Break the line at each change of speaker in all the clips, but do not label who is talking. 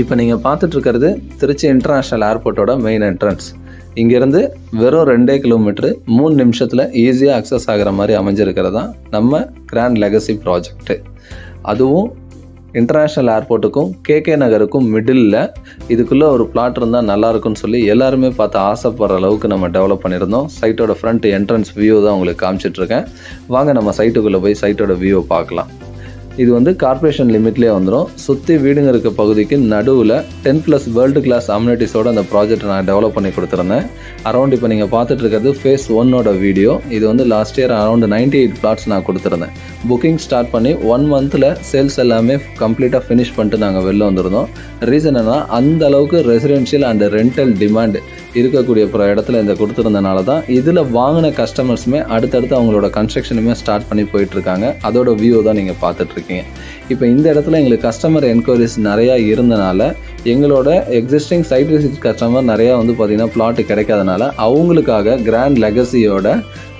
இப்போ நீங்கள் பார்த்துட்ருக்கிறது திருச்சி இன்டர்நேஷ்னல் ஏர்போர்ட்டோட மெயின் என்ட்ரன்ஸ் இங்கேருந்து வெறும் ரெண்டே கிலோமீட்ரு மூணு நிமிஷத்தில் ஈஸியாக அக்சஸ் ஆகிற மாதிரி அமைஞ்சிருக்கிறது தான் நம்ம கிராண்ட் லெகசி ப்ராஜெக்ட்டு அதுவும் இன்டர்நேஷ்னல் ஏர்போர்ட்டுக்கும் கேகே நகருக்கும் மிடில் இதுக்குள்ளே ஒரு பிளாட் இருந்தால் நல்லாயிருக்குன்னு சொல்லி எல்லாருமே பார்த்து ஆசைப்படுற அளவுக்கு நம்ம டெவலப் பண்ணியிருந்தோம். சைட்டோட ஃப்ரண்ட் என்ட்ரன்ஸ் வியூ தான் உங்களுக்கு காமிச்சிட்ருக்கேன் வாங்க நம்ம சைட்டுக்குள்ளே போய் சைட்டோட வியூவை பார்க்கலாம். இது வந்து கார்ப்பரேஷன் லிமிட்லேயே வந்துடும் சுற்றி வீடுங்க இருக்க பகுதிக்கு நடுவில் டென் ப்ளஸ் வேர்ல்டு கிளாஸ் அம்யூனிட்டிஸோட அந்த ப்ராஜெக்ட் நான் டெவலப் பண்ணி கொடுத்துருந்தேன். அரௌண்ட் இப்போ நீங்கள் பார்த்துட்டு இருக்கிறது ஃபேஸ் ஒன்னோட வீடியோ இது வந்து last year around ninety eight flats நான் கொடுத்துருந்தேன். புக்கிங் ஸ்டார்ட் பண்ணி ஒன் மந்தில் சேல்ஸ் எல்லாமே கம்ப்ளீட்டாக ஃபினிஷ் பண்ணிட்டு நாங்கள் வெளில வந்திருந்தோம். ரீசன் என்ன அந்த அளவுக்கு ரெசிடென்ஷியல் அண்ட் ரெண்டல் டிமாண்ட் இருக்கக்கூடிய இடத்துல இந்த கொடுத்துருந்தனால தான் இதில் வாங்கின கஸ்டமர்ஸுமே அடுத்தடுத்து அவங்களோட கன்ஸ்ட்ரக்ஷனுமே ஸ்டார்ட் பண்ணி போயிட்டுருக்காங்க அதோட வியூ தான் நீங்கள் பார்த்துட்ருக்கீங்க இப்போ இந்த இடத்துல எங்களுக்கு கஸ்டமர் என்கொயரிஸ் நிறையா இருந்தனால எங்களோட எக்ஸிஸ்டிங் சைட் விசிட் கஸ்டமர் நிறையா வந்து பார்த்திங்கன்னா பிளாட் கிடைக்காதனால அவங்களுக்காக கிராண்ட் லெகசியோட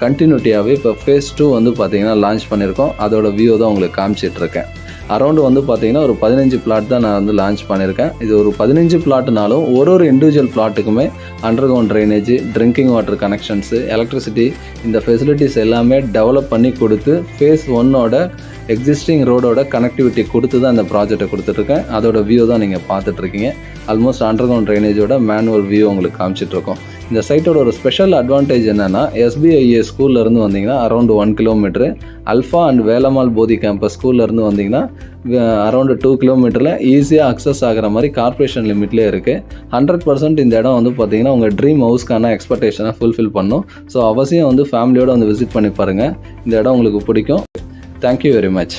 கண்டினியூட்டியாகவே இப்போ ஃபேஸ் டூ வந்து பார்த்திங்கன்னா லான்ச் பண்ணியிருக்கோம் அதோட வியூ தான் உங்களுக்கு காமிச்சிட்ருக்கேன் அரௌண்டு வந்து பார்த்தீங்கன்னா ஒரு பதினஞ்சு பிளாட் தான் நான் வந்து லான்ச் பண்ணியிருக்கேன். இது ஒரு பதினஞ்சு பிளாட்னாலும் ஒரு ஒரு individual பிளாட்டுக்குமே under ground drainage drinking water connections electricity இந்த ஃபெசிலிட்டிஸ் எல்லாமே டெவலப் பண்ணி கொடுத்து ஃபேஸ் ஒன்னோட எக்ஸிஸ்டிங் ரோடோட கனெக்டிவிட்டி கொடுத்து தான் இந்த ப்ராஜெக்ட்டை கொடுத்துட்ருக்கேன். அதோட வியூ தான் நீங்கள் பார்த்துட்ருக்கீங்க. ஆல்மோஸ்ட் அண்டர் கிரவுண்ட் ட்ரைனேஜோட மேனுவல் வியூ உங்களுக்கு காமிச்சிட்ருக்கோம். இந்த சைட்டோட ஒரு ஸ்பெஷல் அட்வான்டேஜ் என்னென்னா எஸ்பிஐஏ ஸ்கூல்லேருந்து வந்தீங்கன்னா around one kilometre alpha and Velammal Bodhi campus ஸ்கூல்லேருந்து வந்தீங்கன்னா அரௌண்ட் டூ கிலோமீட்டரில் ஈஸியாக அக்சஸ் ஆகிற மாதிரி கார்ப்பரேஷன் லிமிட்லேயே இருக்குது ஹண்ட்ரட் பர்சன்ட் இந்த இடம் வந்து பார்த்தீங்கன்னா உங்கள் ட்ரீம் ஹவுஸ்க்கான எக்ஸ்பெக்டேஷனை ஃபுல்ஃபில் பண்ணும். ஸோ அவசியம் வந்து ஃபேமிலியோடு வந்து விசிட் பண்ணி பாருங்கள் இந்த இடம் உங்களுக்கு பிடிக்கும். Thank you very much